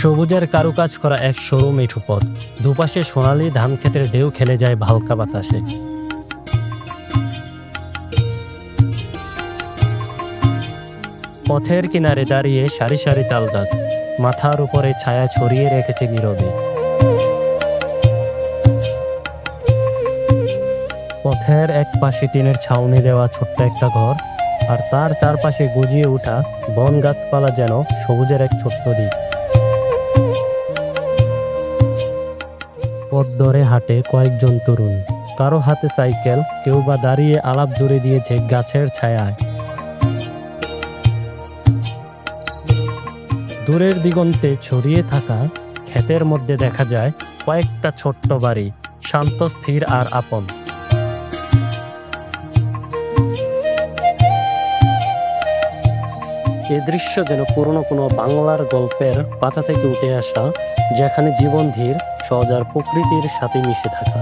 সবুজের কারুকাজ করা এক সরু মিঠু পথ। দুপাশে সোনালি ধান ক্ষেতের ঢেউ খেলে যায় হালকা বাতাসে। পথের কিনারে দাঁড়িয়ে সারি সারি তাল গাছ, মাথার উপরে ছায়া ছড়িয়ে রেখেছে নীরবে। পথের এক পাশে টিনের ছাউনি দেওয়া ছোট্ট একটা ঘর, আর তার চারপাশে গুজিয়ে ওঠা বন গাছপালা যেন সবুজের এক ছোট্ট দ্বীপ। পথ ধরে হাঁটে কয়েকজন তরুণ। কারও হাতে সাইকেল, কেউ বা দাঁড়িয়ে আলাপ জুড়ে দিয়েছে গাছের ছায়ায়। দূরের দিগন্তে ছড়িয়ে থাকা ক্ষেতের মধ্যে দেখা যায় কয়েকটা ছোট্ট বাড়ি, শান্ত, স্থির আর আপন। এ দৃশ্য যেন পুরনো কোনো বাংলার গল্পের পাতা থেকে উঠে আসা, যেখানে জীবন ধীর, সহজ আর প্রকৃতির সাথে মিশে থাকা।